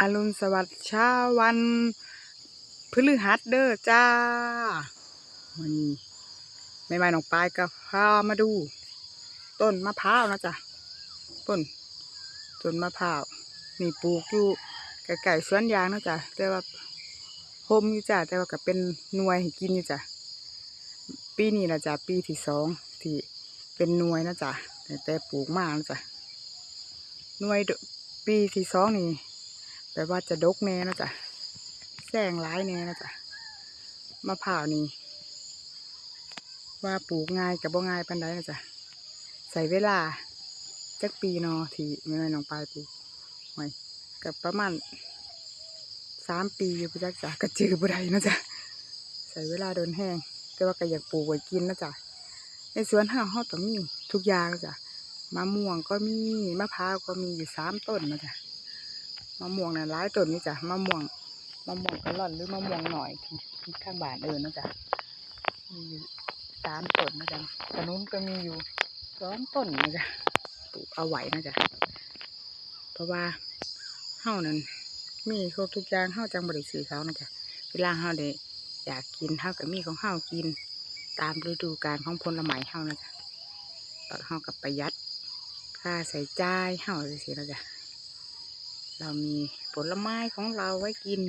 อรุณสวัสดิ์เช้าวันพฤหัสเด้อจ้าวันนี้แม่ไม้น้องปลายก็พามาดู ต้นมะพร้าวนะจ๊ะต้นต้นมะพร้าวนี่ปลูกอยู่ไก่ๆสวนยางนะจ๊ะแต่ว่าโฮมอยู่จ้ะแต่ว่าก็เป็นหน่วยให้กินอยู่จ้ะปีนี้นะจ๊ะปีที่สองที่เป็นหน่วยนะจ๊ะแต่ปลูกมากนะจ๊ะหน่วยปีที่สองนี่ แปลว่าจะดกแน่นะจ๊ะแสงร้ายแน่นะจ๊ะมะพร้าวนี่ว่าปลูกง่ายกับบ่ง่ายปันใดนะจ๊ะใส่เวลาจักปีนอที่แม่แม่น้องปลายปลูกไว้กับประมาณสามปีอยู่พี่จักจ้ะก็จือบ่ได้นะจ๊ะใส่เวลาโดนแห้งแต่ว่าก็อยากปลูกไว้กินนะจ๊ะในสวนห้าเฮาต้องมีทุกอย่างนะจ๊ะมะม่วงก็มีมะพร้าวก็มีอยู่สามต้นนะจ๊ะ มะม่วงน่ะหลายต้นนี่จ้ะมะม่วงมะม่วงกะล่อนหรือมะม่วงหน่อยที่ข้างบ้านเอิญนะจ๊ะมีอยู่สามต้นนะจ๊ะขนุนก็มีอยู่สองต้นนะจ๊ะปลูกเอาไว้นะจ๊ะเพราะว่าเฮานั้นมีครบทุกอย่างเฮาจังบริสือเขานะจ๊ะเวลาเฮาได้อยากกินเฮาก็มีของเฮากิน ตามฤดูกาลของผลไม้เฮานะจ๊ะตอนเฮากับประหยัดค่าใส่จ่ายเฮาสินะจ๊ะ เรามีผลไม้ของเราไว้กิน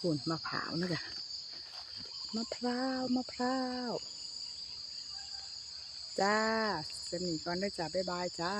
หุ่นมะพร้าวนะจ๊ะมะพร้าวมะพร้าวจ้าสนิทก่อนได้จ้าบ๊ายบายจ้า